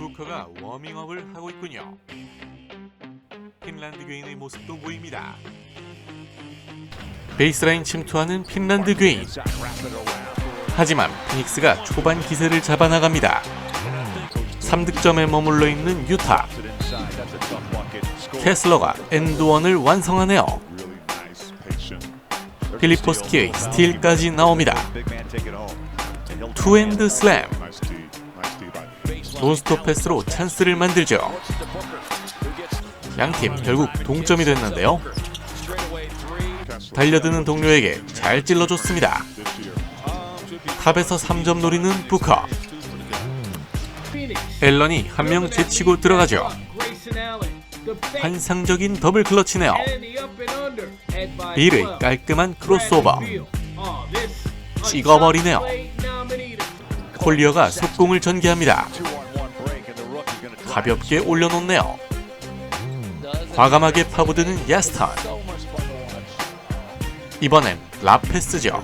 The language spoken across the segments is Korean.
부커가 워밍업을 하고 있군요. 핀란드 괴인의 모습도 보입니다. 베이스라인 침투하는 핀란드 괴인. 하지만 피닉스가 초반 기세를 잡아나갑니다. 3득점에 머물러 있는 유타. 캐슬러가 엔드원을 완성하네요. 필리포스키의 스틸까지 나옵니다. 투핸드 슬램. 논스톱 패스로 찬스를 만들죠. 양팀 결국 동점이 됐는데요. 달려드는 동료에게 잘 찔러줬습니다. 탑에서 3점 노리는 부커. 앨런이 한 명 제치고 들어가죠. 환상적인 더블 클러치네요. 빌의 깔끔한 크로스오버. 찍어버리네요. 콜리어가 속공을 전개합니다. 가볍게 올려놓네요. 과감하게 파고드는 야스턴. 이번엔 라페스죠.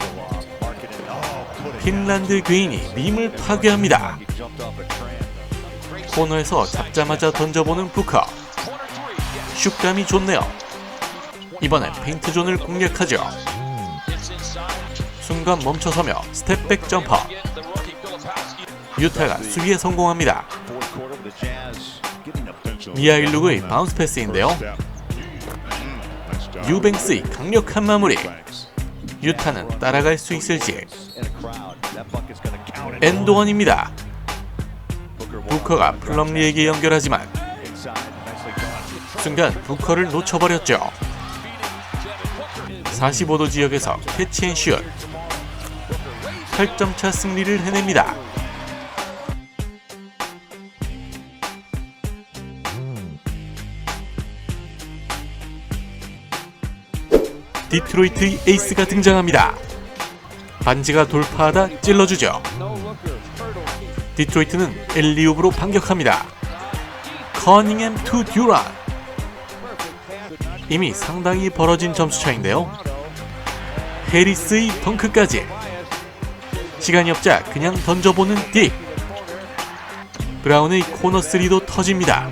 핀란드 괴인이 림을 파괴합니다. 코너에서 잡자마자 던져보는 부커. 슛감이 좋네요. 이번엔 페인트존을 공략하죠. 순간 멈춰서며 스텝백 점퍼. 유타가 수비에 성공합니다. 미하일 루그의 바운스 패스인데요. 유뱅스의 강력한 마무리. 유타는 따라갈 수 있을지. 엔도원입니다. 부커가 플럼리에게 연결하지만 순간 부커를 놓쳐버렸죠. 45도 지역에서 캐치앤슛 8점 차 승리를 해냅니다. 디트로이트 에이스가 등장합니다. 반지가 돌파하다 찔러주죠. 디트로이트는 엘리옵으로 반격합니다. 커닝햄 투 듀란 이미 상당히 벌어진 점수 차인데요. 해리스의 덩크까지 시간이 없자 그냥 던져보는 딕 브라운의 코너 3도 터집니다.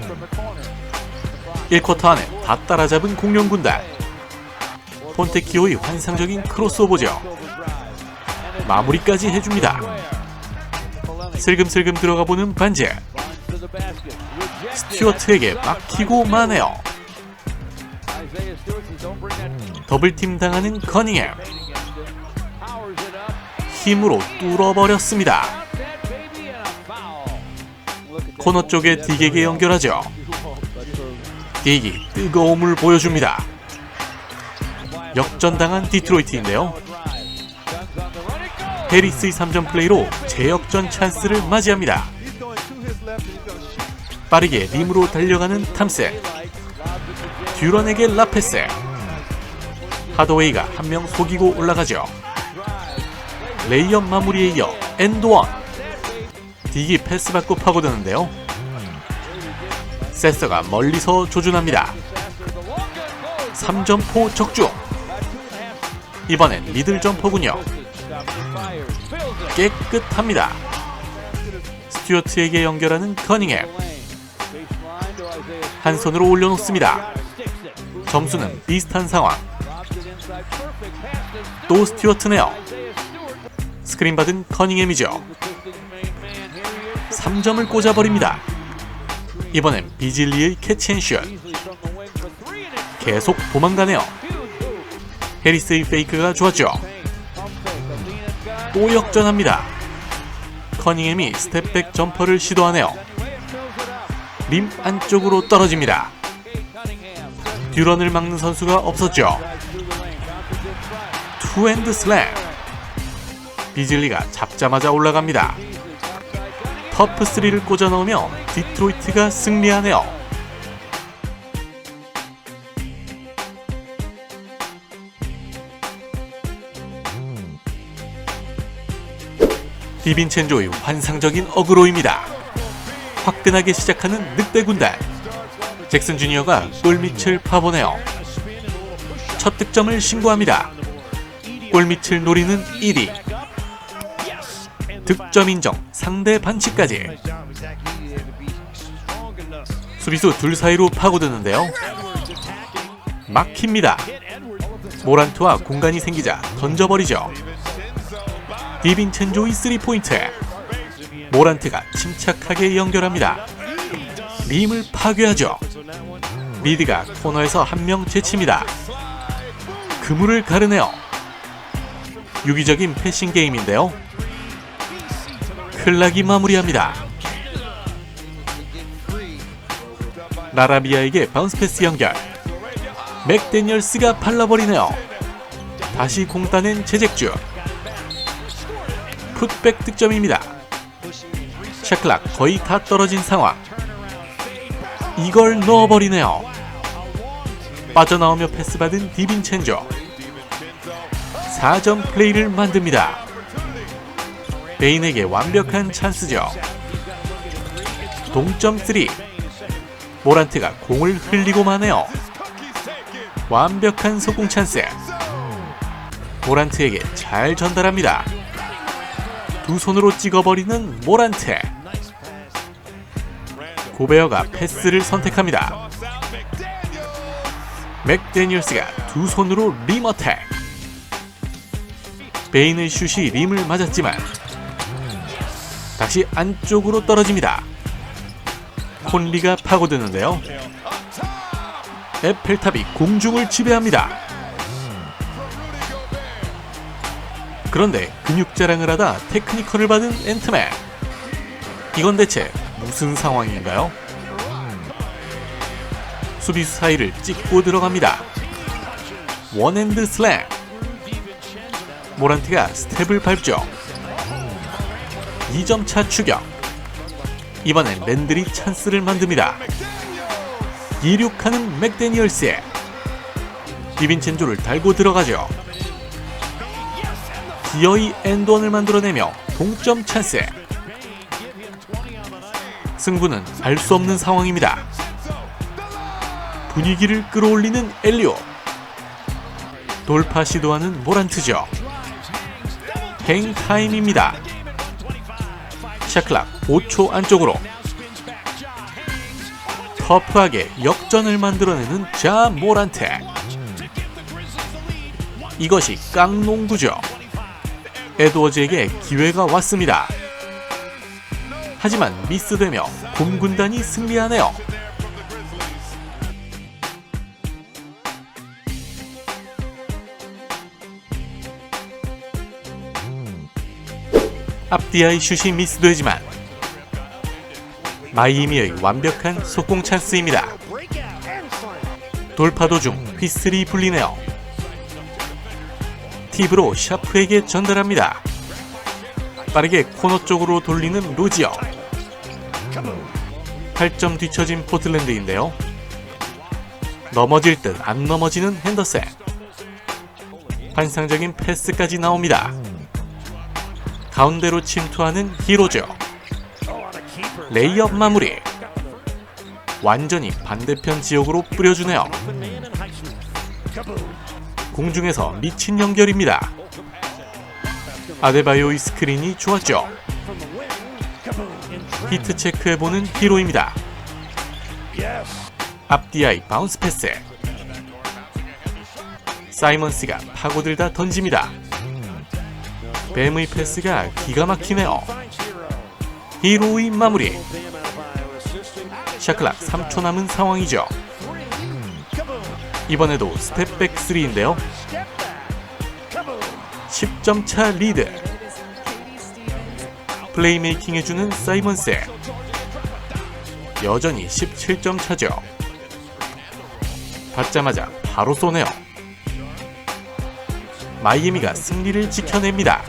1쿼터 안에 다 따라잡은 공룡 군단 폰테키오의 환상적인 크로스오버죠. 마무리까지 해줍니다. 슬금슬금 들어가 보는 반지 스튜어트에게 막히고 마네요. 더블팀 당하는 커닝햄 힘으로 뚫어버렸습니다. 코너 쪽에 딕에게 연결하죠. 딕이 뜨거움을 보여줍니다. 역전당한 디트로이트인데요. 해리스의 3점 플레이로 재역전 찬스를 맞이합니다. 빠르게 림으로 달려가는 탐슨 듀런에게 라페스 하더웨이가 한 명 속이고 올라가죠. 레이업 마무리에 이어 엔드원 딕이 패스 받고 파고드는데요. 세서가 멀리서 조준합니다. 3점포 적중 이번엔 미들 점퍼군요. 깨끗합니다. 스튜어트에게 연결하는 커닝햄 한 손으로 올려놓습니다. 점수는 비슷한 상황. 또 스튜어트네요. 스크린 받은 커닝햄이죠. 3점을 꽂아버립니다. 이번엔 비질리의 캐치앤슛. 계속 도망가네요. 해리스의 페이크가 좋았죠. 또 역전합니다. 커닝햄이 스텝백 점퍼를 시도하네요. 림 안쪽으로 떨어집니다. 듀런을 막는 선수가 없었죠. 투핸드 슬램. 비즐리가 잡자마자 올라갑니다. 터프 3를 꽂아 넣으며 디트로이트가 승리하네요. 디빈첸조의 환상적인 어그로입니다. 화끈하게 시작하는 늑대 군단. 잭슨 주니어가 골밑을 파보네요. 첫 득점을 신고합니다. 골밑을 노리는 1위. 득점 인정, 상대 반칙까지. 수비수 둘 사이로 파고드는데요. 막힙니다. 모란트와 공간이 생기자 던져버리죠. 디빈첸조의 3포인트. 모란트가 침착하게 연결합니다. 림을 파괴하죠. 미드가 코너에서 한 명 제칩니다. 그물을 가르네요. 유기적인 패싱 게임인데요. 클락이 마무리합니다. 라라비아에게 바운스 패스 연결. 맥데니얼스가 발라버리네요. 다시 공 따낸 제잭주. 풋백 득점입니다. 샤클락 거의 다 떨어진 상황. 이걸 넣어버리네요. 빠져나오며 패스받은 디빈첸조. 4점 플레이를 만듭니다. 베인에게 완벽한 찬스죠. 동점 3. 모란트가 공을 흘리고 마네요. 완벽한 속공 찬스. 모란트에게 잘 전달합니다. 두 손으로 찍어버리는 모란트. 고베어가 패스를 선택합니다. 맥데니얼스가 두 손으로 림 어택. 베인의 슛이 림을 맞았지만 다시 안쪽으로 떨어집니다. 콘리가 파고드는데요. 에펠탑이 공중을 지배합니다. 그런데 근육 자랑을 하다 테크니컬을 받은 앤트맨. 이건 대체 무슨 상황인가요? 수비수 사이를 찍고 들어갑니다. 원핸드 슬램. 모란트가 스텝을 밟죠. 2점 차 추격. 이번엔 랜들이 찬스를 만듭니다. 이륙하는 맥데니얼스에 디빈첸조를 달고 들어가죠. 기어이 엔드원을 만들어내며 동점 찬스. 승부는 알 수 없는 상황입니다. 분위기를 끌어올리는 엘리오. 돌파 시도하는 모란트죠. 행 타임입니다. 샤클락 5초 안쪽으로 터프하게 역전을 만들어내는 자 모란트 이것이 깡농구죠 에드워즈에게 기회가 왔습니다 하지만 미스되며 곰군단이 승리하네요 앞디아의 슛이 미스되지만 마이미의 완벽한 속공 찬스입니다. 돌파 도 중 휘슬이 불리네요. 팁으로 샤프에게 전달합니다. 빠르게 코너 쪽으로 돌리는 로지어. 8점 뒤처진 포틀랜드인데요. 넘어질 듯 안 넘어지는 핸더슨. 환상적인 패스까지 나옵니다. 가운데로 침투하는 히로죠. 레이업 마무리. 완전히 반대편 지역으로 뿌려주네요. 공중에서 미친 연결입니다. 아데바요의 스크린이 좋았죠. 히트 체크해보는 히로입니다. 앞디아이 바운스 패스. 사이먼스가 파고들다 던집니다. 뱀의 패스가 기가 막히네요. 히로의 마무리. 샤클락 3초 남은 상황이죠. 이번에도 스텝백 3인데요. 10점 차 리드. 플레이메이킹 해주는 사이먼스. 여전히 17점 차죠. 받자마자 바로 쏘네요. 마이애미가 승리를 지켜냅니다.